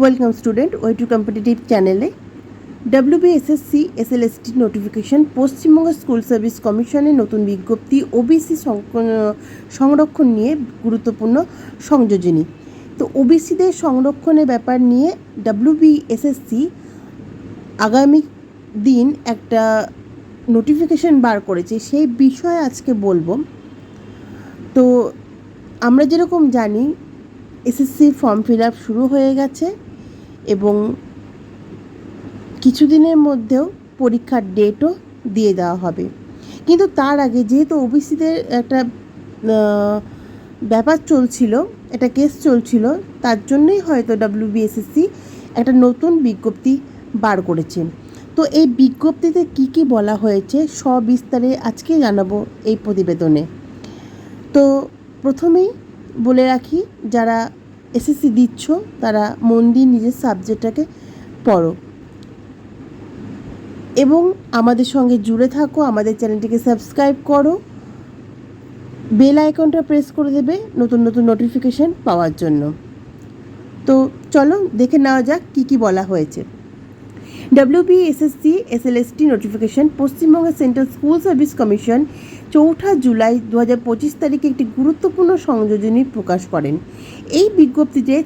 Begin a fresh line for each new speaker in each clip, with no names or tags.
Welcome student way to competitive চ্যানেলে WBSSC SLST notification Paschimbanga school service কমিশনের নতুন বিজ্ঞপ্তি ওবিসি সংরক্ষণ নিয়ে গুরুত্বপূর্ণ সংযোজনী। তো ওবিসিদের সংরক্ষণের ব্যাপার নিয়ে ডাব্লিউবিএসএসসি আগামী দিন একটা নোটিফিকেশন বার করেছে। সেই বিষয়ে আজকে বলব। তো আমরা যেরকম জানি এসএসসি ফর্ম ফিল আপ শুরু হয়ে গেছে। এবং কিছুদিনের মধ্যেও পরীক্ষার ডেটও দিয়ে দেওয়া হবে। কিন্তু তার আগে যেহেতু ওবিসিদের একটা ব্যাপার চলছিল, একটা কেস চলছিল, তার জন্যই হয়তো ডাব্লিউবিএসএসসি একটা নতুন বিজ্ঞপ্তি বার করেছে। তো এই বিজ্ঞপ্তিতে কি কি বলা হয়েছে সবিস্তারে আজকে জানাব এই প্রতিবেদনে। তো প্রথমেই বলে রাখি, যারা এসএসসি দিচ্ছ, তারা মন দিয়ে নিজের সাবজেক্টটাকে পড়ো। এবং আমাদের সঙ্গে জুড়ে থাকো, আমাদের চ্যানেলটিকে সাবস্ক্রাইব করো। বেল আইকনটা প্রেস করে দেবে নতুন নতুন নোটিফিকেশান পাওয়ার জন্য। তো চলো দেখে নেওয়া যাক কী কী বলা হয়েছে। WBSSC SLST notification Paschimbanga central school service commission চৌঠা জুলাই দু হাজার পঁচিশ তারিখে একটি গুরুত্বপূর্ণ সংযোজনী প্রকাশ করেন। এই বিজ্ঞপ্তিতে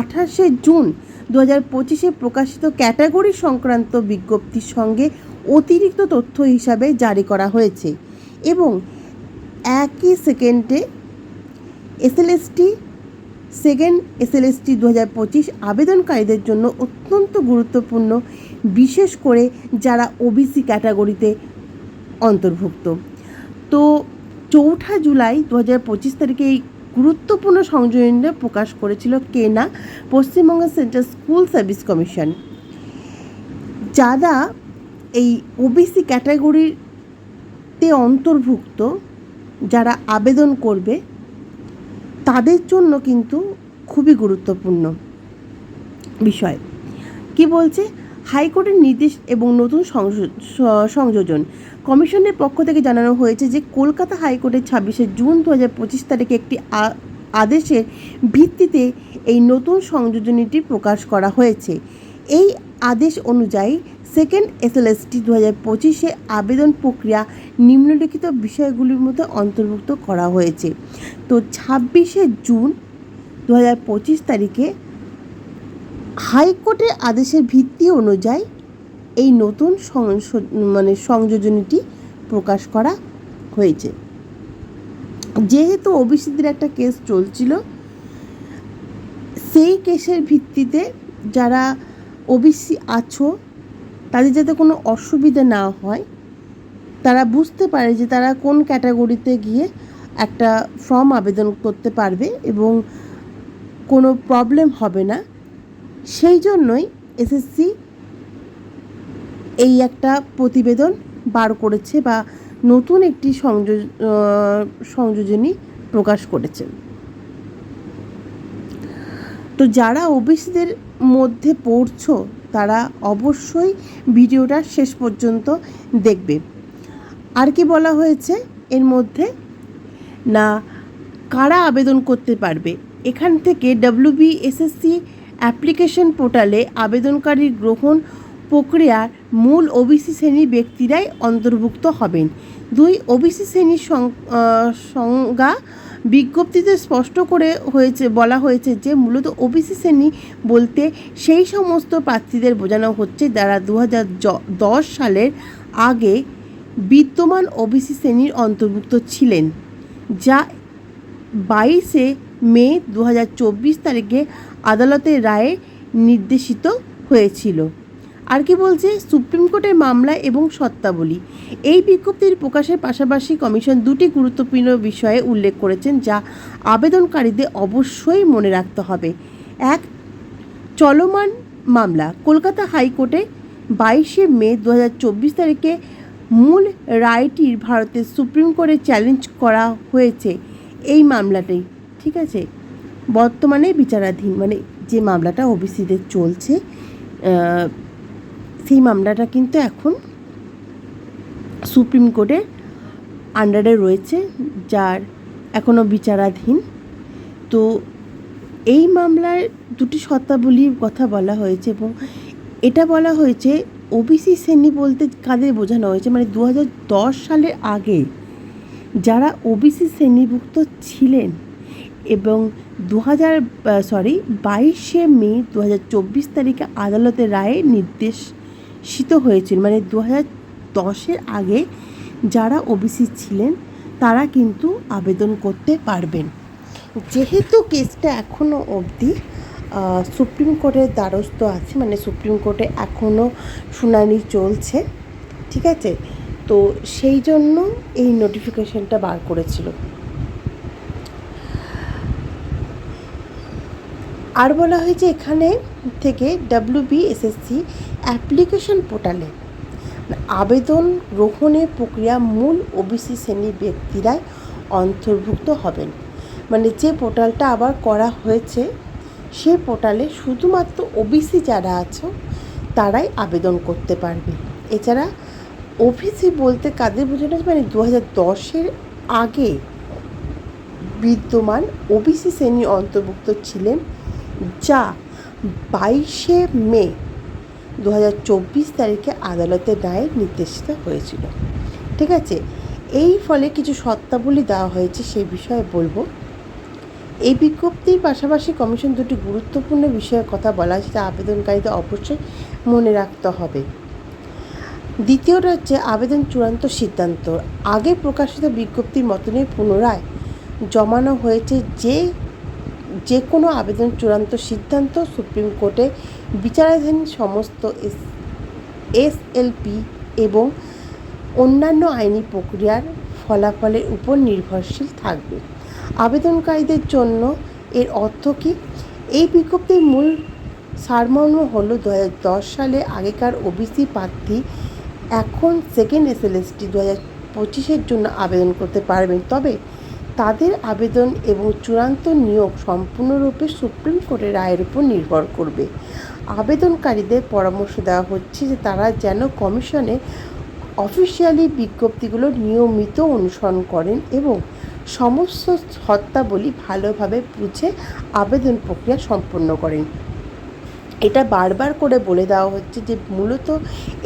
আঠাশে জুন দু হাজার পঁচিশে প্রকাশিত ক্যাটাগরি সংক্রান্ত বিজ্ঞপ্তির সঙ্গে অতিরিক্ত তথ্য হিসাবে জারি করা হয়েছে এবং একই সেকেন্ডে এসএলএসটি সেকেন্ড এসএলএসটি দু হাজার পঁচিশ আবেদনকারীদের জন্য অত্যন্ত গুরুত্বপূর্ণ বিশেষ করে যারা ওবিসি ক্যাটাগরিতে অন্তর্ভুক্ত। তো চৌঠা জুলাই দু হাজার পঁচিশ তারিখে এই গুরুত্বপূর্ণ সংযোজনটা প্রকাশ করেছিল কেনা Paschimbanga central school service commission. যারা এই ওবিসি ক্যাটাগরিতে অন্তর্ভুক্ত, যারা আবেদন করবে, তাদের জন্য কিন্তু খুবই গুরুত্বপূর্ণ বিষয়। কি বলছে? হাইকোর্টের নির্দেশ এবং নতুন সংযোজন। কমিশনের পক্ষ থেকে জানানো হয়েছে যে, কলকাতা হাইকোর্টের ছাব্বিশে জুন দু হাজার পঁচিশ তারিখে একটি আদেশের ভিত্তিতে এই নতুন সংযোজনীটি প্রকাশ করা হয়েছে। এই আদেশ অনুযায়ী সেকেন্ড এসএলএসটি দু হাজার পঁচিশে আবেদন প্রক্রিয়া নিম্নলিখিত বিষয়গুলির মধ্যে অন্তর্ভুক্ত করা হয়েছে। তো ছাব্বিশে জুন দু হাজার পঁচিশ তারিখে হাইকোর্টের আদেশের ভিত্তি অনুযায়ী এই নতুন মানে সংযোজনীটি প্রকাশ করা হয়েছে। যেহেতু ওবিসিদের একটা কেস চলছিল, সেই কেসের ভিত্তিতে যারা ওবিসি আছো, তাদের যাতে কোনো অসুবিধা না হয়, তারা বুঝতে পারে যে তারা কোন ক্যাটাগরিতে গিয়ে একটা ফর্ম আবেদন করতে পারবে এবং কোনো প্রবলেম হবে না। সেই জন্যই এসএসসি এই একটা প্রতিবেদন বার করেছে বা নতুন একটি সংযোজ সংযোজনী প্রকাশ করেছে। তো যারা ওবিসিদের মধ্যে পড়ছো, তারা অবশ্যই ভিডিওটা শেষ পর্যন্ত দেখবে। আর কি বলা হয়েছে এর মধ্যে? না, কারা আবেদন করতে পারবে? এখান থেকে ডাব্লিউবিএসএসসি অ্যাপ্লিকেশন পোর্টালে আবেদনকারীর গ্রহণ প্রক্রিয়ার মূল ওবিসি শ্রেণির ব্যক্তিরাই অন্তর্ভুক্ত হবেন। দুই ওবিসি শ্রেণির সংজ্ঞা বিজ্ঞপ্তিতে স্পষ্ট করে হয়েছে, বলা হয়েছে যে মূলত ওবিসি শ্রেণি বলতে সেই সমস্ত প্রার্থীদের বোঝানো হচ্ছে যারা দু, দশ সালের আগে বিদ্যমান ওবিসি শ্রেণির অন্তর্ভুক্ত ছিলেন, যা বাইশে মে দু হাজার চব্বিশ তারিখে আদালতের রায়ে নির্দেশিত হয়েছিল। আর কি বলছে? সুপ্রিম কোর্টের মামলা এবং সত্তাবলী এই বিজ্ঞপ্তির প্রকাশের পাশাপাশি কমিশন দুটি গুরুত্বপূর্ণ বিষয়ে উল্লেখ করেছেন, যা আবেদনকারীদের অবশ্যই মনে রাখতে হবে। এক, চলমান মামলা। কলকাতা হাইকোর্টে বাইশে মে দু হাজার চব্বিশ তারিখে মূল রায়টির ভারতের সুপ্রিম কোর্টে চ্যালেঞ্জ করা হয়েছে এই মামলাটাই ঠিক আছে? বর্তমানে বিচারাধীন মানে যে মামলাটা ওবিসিদের চলছে সেই মামলাটা কিন্তু এখন সুপ্রিম কোর্টের আন্ডারে রয়েছে, যার এখনও বিচারাধীন। তো এই মামলার দুটি শর্তাবলীর কথা বলা হয়েছে এবং এটা বলা হয়েছে ওবিসি শ্রেণি বলতে কাদের বোঝানো হয়েছে? মানে দু সালের আগে যারা ওবিসি শ্রেণীভুক্ত ছিলেন এবং দু হাজার সরি বাইশে মে দু হাজার চব্বিশ তারিখে আদালতের রায়ে নির্দেশিত হয়েছিল। মানে দু হাজার দশের আগে যারা ওবিসি ছিলেন, তারা কিন্তু আবেদন করতে পারবেন। যেহেতু কেসটা এখনও অবধি সুপ্রিম কোর্টের দ্বারস্থ আছে মানে সুপ্রিম কোর্টে এখনও শুনানি চলছে, ঠিক আছে? তো সেই জন্য এই নোটিফিকেশনটা বার করেছিল। আর বলা হয়েছে এখানে থেকে ডাব্লিউবিএসএসসি অ্যাপ্লিকেশন পোর্টালে আবেদন গ্রহণের প্রক্রিয়া মূল ওবিসি শ্রেণির ব্যক্তিরাই অন্তর্ভুক্ত হবেন মানে যে পোর্টালটা আবার করা হয়েছে, সে পোর্টালে শুধুমাত্র ওবিসি যারা আছো, তারাই আবেদন করতে পারবে এছাড়া ওবিসি বলতে কাদের বোঝানো? মানে দু হাজার দশের আগে বিদ্যমান ওবিসি শ্রেণি অন্তর্ভুক্ত ছিলেন যা বাইশে মে দু হাজার চব্বিশ তারিখে আদালতের রায়ে নির্দেশিত হয়েছিল। ঠিক আছে? এই ফলে কিছু শর্তাবলী দেওয়া হয়েছে সেই বিষয়ে বলব। এই বিজ্ঞপ্তির পাশাপাশি কমিশন দুটি গুরুত্বপূর্ণ বিষয়ের কথা বলা যা আবেদনকারীদের অবশ্যই মনে রাখতে হবে। দ্বিতীয়টা হচ্ছে আবেদন চূড়ান্ত সিদ্ধান্ত। আগে প্রকাশিত বিজ্ঞপ্তির মতনই পুনরায় জমানো হয়েছে যে যে কোনো আবেদন চূড়ান্ত সিদ্ধান্ত সুপ্রিম কোর্টে বিচারাধীন সমস্ত এস এসএলপি এবং অন্যান্য আইনি প্রক্রিয়ার ফলাফলের উপর নির্ভরশীল থাকবে। আবেদনকারীদের জন্য এর অর্থ কী? এই বিজ্ঞপ্তির মূল সারমর্ম হল দু দশ সালে আগেকার ওবিসি প্রার্থী এখন সেকেন্ড এসএলএসটি দু হাজার পঁচিশের জন্য আবেদন করতে পারবেন। তবে তাদের আবেদন এবং চূড়ান্ত নিয়োগ সম্পূর্ণরূপে সুপ্রিম কোর্টের রায়ের উপর নির্ভর করবে। আবেদনকারীদের পরামর্শ দেওয়া হচ্ছে যে তারা যেন কমিশনে অফিসিয়ালি বিজ্ঞপ্তিগুলো নিয়মিত অনুসরণ করেন এবং সমস্ত শর্তাবলী ভালোভাবে বুঝে আবেদন প্রক্রিয়া সম্পন্ন করেন। এটা বারবার করে বলে দেওয়া হচ্ছে যে মূলত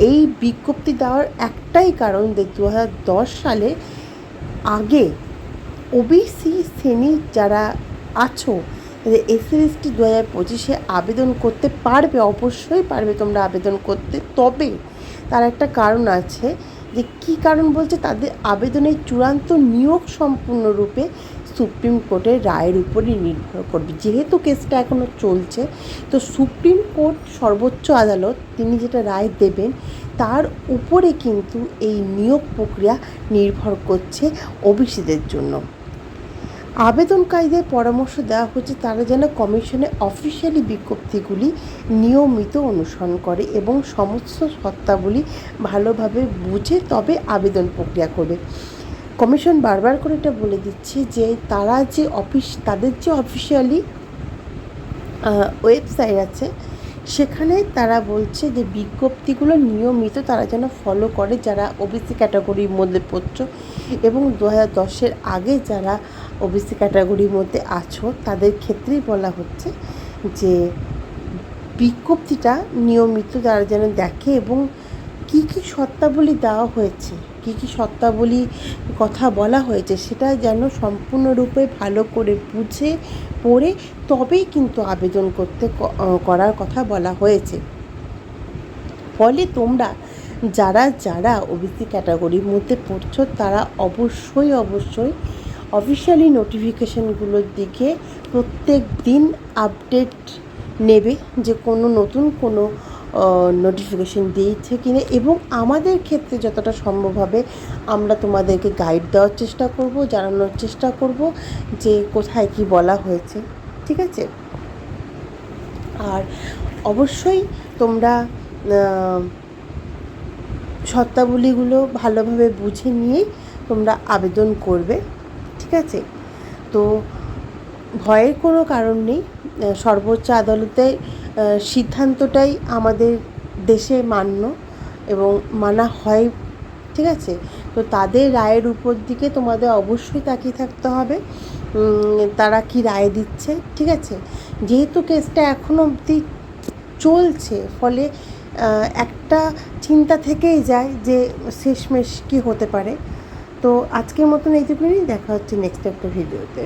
এই বিজ্ঞপ্তি দেওয়ার একটাই কারণ যে দু হাজার দশ সালে আগে ওবিসি শ্রেণি যারা আছো এসসি এসটি দু হাজার পঁচিশে আবেদন করতে পারবে, অবশ্যই পারবে তোমরা আবেদন করতে। তবে তার একটা কারণ আছে যে, কী কারণ বলছে? তাদের আবেদনের চূড়ান্ত নিয়োগ সম্পূর্ণরূপে সুপ্রিম কোর্টের রায়ের উপরই নির্ভর করবে। যেহেতু কেসটা এখনও চলছে, তো সুপ্রিম কোর্ট সর্বোচ্চ আদালত তিনি যেটা রায় দেবেন, তার উপরে কিন্তু এই নিয়োগ প্রক্রিয়া নির্ভর করছে ওবিসিদের জন্য। আবেদনকারীদের পরামর্শ দেওয়া হচ্ছে তারা যেন কমিশনের অফিসিয়ালি বিজ্ঞপ্তিগুলি নিয়মিত অনুসরণ করে এবং সমস্ত শর্তাবলী ভালোভাবে বুঝে তবে আবেদন প্রক্রিয়া করবে। কমিশন বারবার করে এটা বলে দিচ্ছে যে তারা যে অফিস, তাদের যে অফিসিয়ালি ওয়েবসাইট আছে সেখানে তারা বলছে যে বিজ্ঞপ্তিগুলো নিয়মিত তারা যেন ফলো করে যারা ওবিসি ক্যাটাগরির মধ্যে পড়ছো এবং দু হাজার দশের আগে যারা ওবিসি ক্যাটাগরির মধ্যে আছো, তাদের ক্ষেত্রেই বলা হচ্ছে যে বিজ্ঞপ্তিটা নিয়মিত তারা যেন দেখে এবং কী কী শর্তাবলী দেওয়া হয়েছে। কী কী শর্তাবলী কথা বলা হয়েছে সেটা যেন সম্পূর্ণরূপে ভালো করে বুঝে, পড়ে তবেই কিন্তু আবেদন করতে করার কথা বলা হয়েছে। ফলে তোমরা যারা যারা ওবিসি ক্যাটাগরির মধ্যে পড়ছো তারা অবশ্যই অবশ্যই অফিসিয়ালি নোটিফিকেশানগুলোর দিকে প্রত্যেক দিন আপডেট নেবে যে কোনো নতুন কোনো নোটিফিকেশন দিয়েছে কিনা এবং আমাদের ক্ষেত্রে যতটা সম্ভব হবে আমরা তোমাদেরকে গাইড দেওয়ার চেষ্টা করব জানানোর চেষ্টা করব যে কোথায় কি বলা হয়েছে ঠিক আছে? আর অবশ্যই তোমরা আহ, শর্তাবলীগুলো ভালোভাবে বুঝে নিয়েই তোমরা আবেদন করবে ঠিক আছে? তো ভয়ের কোনো কারণ নেই সর্বোচ্চ আদালতের আহ, সিদ্ধান্তটাই আমাদের দেশে মান্য এবং মানা হয়, ঠিক আছে? তো তাদের রায়ের উপর দিকে তোমাদের অবশ্যই তাকিয়ে থাকতে হবে। তারা কি রায় দিচ্ছে, ঠিক আছে? যেহেতু কেসটা এখনও অবধি চলছে, ফলে একটা চিন্তা থেকেই যায় যে শেষমেশ কী হতে পারে। তো আজকের মতন এইটুকুনি, দেখা হচ্ছে নেক্সট একটা ভিডিওতে